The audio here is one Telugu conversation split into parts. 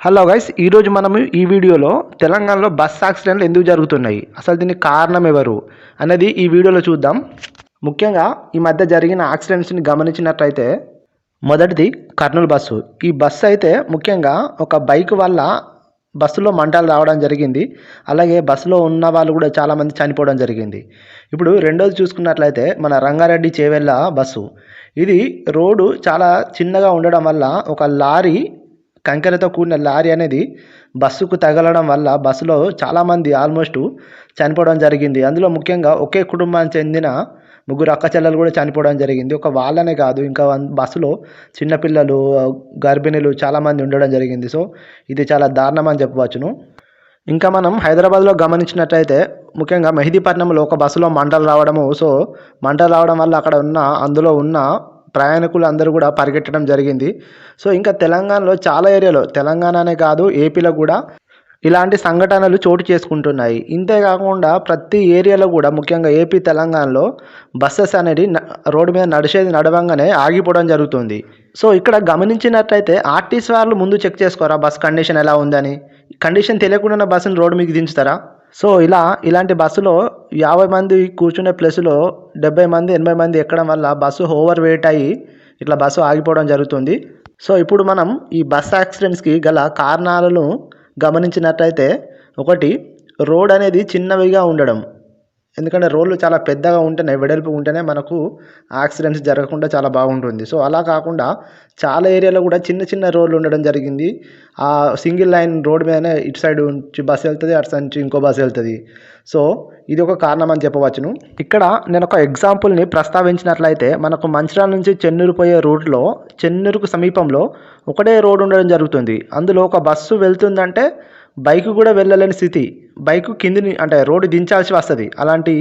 హలో గైస్ ఈరోజు మనము ఈ వీడియోలో తెలంగాణలో బస్ యాక్సిడెంట్లు ఎందుకు జరుగుతున్నాయి? అసలు దీనికి కారణం ఎవరు? అనేది ఈ వీడియోలో చూద్దాం. ముఖ్యంగా ఈ మధ్య జరిగిన యాక్సిడెంట్స్ని గమనించినట్లయితే మొదటిది కర్నూలు బస్సు ఈ బస్సు అయితే ముఖ్యంగా ఒక బైక్ వల్ల బస్సులో మంటలు రావడం జరిగింది. అలాగే బస్సులో ఉన్న వాళ్ళు కూడా చాలామంది చనిపోవడం జరిగింది. ఇప్పుడు రెండోది చూసుకున్నట్లయితే మన రంగారెడ్డి చేవెళ్ళ బస్సు ఇది రోడ్డు చాలా చిన్నగా ఉండడం వల్ల ఒక లారీ కంకెలతో కూడిన లారీ అనేది బస్సుకు తగలడం వల్ల బస్సులో చాలామంది ఆల్మోస్ట్ చనిపోవడం జరిగింది. అందులో ముఖ్యంగా ఒకే కుటుంబానికి చెందిన ముగ్గురు అక్క చెల్లెలు కూడా చనిపోవడం జరిగింది. ఒక వాళ్ళనే కాదు ఇంకా బస్సులో చిన్నపిల్లలు గర్భిణీలు చాలామంది ఉండడం జరిగింది. సో ఇది చాలా దారుణం అని చెప్పవచ్చును. ఇంకా మనం హైదరాబాద్లో గమనించినట్లయితే ముఖ్యంగా మెహదీపట్నంలో ఒక బస్సులో మంటలు రావడము. సో మంటలు రావడం వల్ల అక్కడ ఉన్న అందులో ఉన్న ప్రయాణికులు అందరూ కూడా పరిగెట్టడం జరిగింది. సో ఇంకా తెలంగాణలో చాలా ఏరియాలో తెలంగాణనే కాదు ఏపీలో కూడా ఇలాంటి సంఘటనలు చోటు చేసుకుంటున్నాయి. ఇంతే కాకుండా ప్రతి ఏరియాలో కూడా ముఖ్యంగా ఏపీ తెలంగాణలో బస్సెస్ అనేది రోడ్డు మీద నడిచేది నడవంగానే ఆగిపోవడం జరుగుతుంది. సో ఇక్కడ గమనించినట్లయితే ఆర్టీసీ వాళ్ళు ముందు చెక్ చేసుకోరా బస్ కండిషన్ ఎలా ఉందని? కండిషన్ తెలియకుండా బస్సును రోడ్డు మీకు దించుతారా? సో ఇలా ఇలాంటి బస్సులో యాభై మంది కూర్చునే ప్లేస్లో డెబ్బై మంది ఎనభై మంది ఎక్కడం వల్ల బస్సు ఓవర్ వెయిట్ అయ్యి ఇట్లా బస్సు ఆగిపోవడం జరుగుతుంది. సో ఇప్పుడు మనం ఈ బస్ యాక్సిడెంట్స్కి గల కారణాలను గమనించినట్లయితే ఒకటి రోడ్ అనేది చిన్నవిగా ఉండడం. ఎందుకంటే రోడ్లు చాలా పెద్దగా ఉంటేనే వెడల్పు ఉంటేనే మనకు యాక్సిడెంట్స్ జరగకుండా చాలా బాగుంటుంది. సో అలా కాకుండా చాలా ఏరియాలో కూడా చిన్న చిన్న రోడ్లు ఉండడం జరిగింది. ఆ సింగిల్ లైన్ రోడ్ మీదనే ఇటు సైడ్ నుంచి బస్సు వెళ్తుంది అటు సైడ్ నుంచి ఇంకో బస్సు వెళ్తుంది. సో ఇది ఒక కారణం అని చెప్పవచ్చును. ఇక్కడ నేను ఒక ఎగ్జాంపుల్ని ప్రస్తావించినట్లయితే మనకు మంచిర్యాల నుంచి చెన్నూరు పోయే రూట్లో చెన్నూరుకు సమీపంలో ఒకటే రోడ్ ఉండడం జరుగుతుంది. అందులో ఒక బస్సు వెళ్తుందంటే బైక్ కూడా వెళ్ళలేని స్థితి. బైక్ కింది అంటే రోడ్డు దించాల్సి వస్తుంది. అలాంటి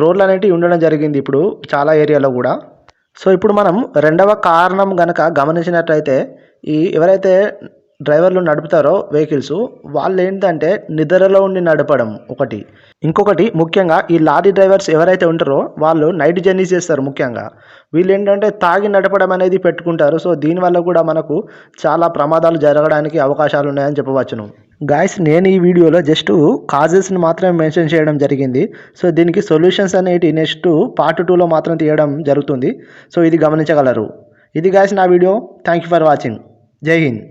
రోడ్లు అనేటివి ఉండడం జరిగింది ఇప్పుడు చాలా ఏరియాలో కూడా. సో ఇప్పుడు మనం రెండవ కారణం గనక గమనించినట్లయితే ఈ ఎవరైతే డ్రైవర్లు నడుపుతారో వెహికల్స్ వాళ్ళు ఏంటంటే నిద్రలో ఉండి నడపడం ఒకటి. ఇంకొకటి ముఖ్యంగా ఈ లారీ డ్రైవర్స్ ఎవరైతే ఉంటారో వాళ్ళు నైట్ జర్నీ చేస్తారు ముఖ్యంగా. వీళ్ళు ఏంటంటే తాగి నడపడం అనేది పెట్టుకుంటారు. సో దీనివల్ల కూడా మనకు చాలా ప్రమాదాలు జరగడానికి అవకాశాలు ఉన్నాయని చెప్పవచ్చును. గాయస్ నేను ఈ వీడియోలో జస్ట్ కాజెస్ని మాత్రమే మెన్షన్ చేయడం జరిగింది. సో దీనికి సొల్యూషన్స్ అనేటి నెక్స్ట్ పార్ట్ టూలో మాత్రం తీయడం జరుగుతుంది. సో ఇది గమనించగలరు. ఇది గాయస్ నా video. Thank you for watching Jai Hind.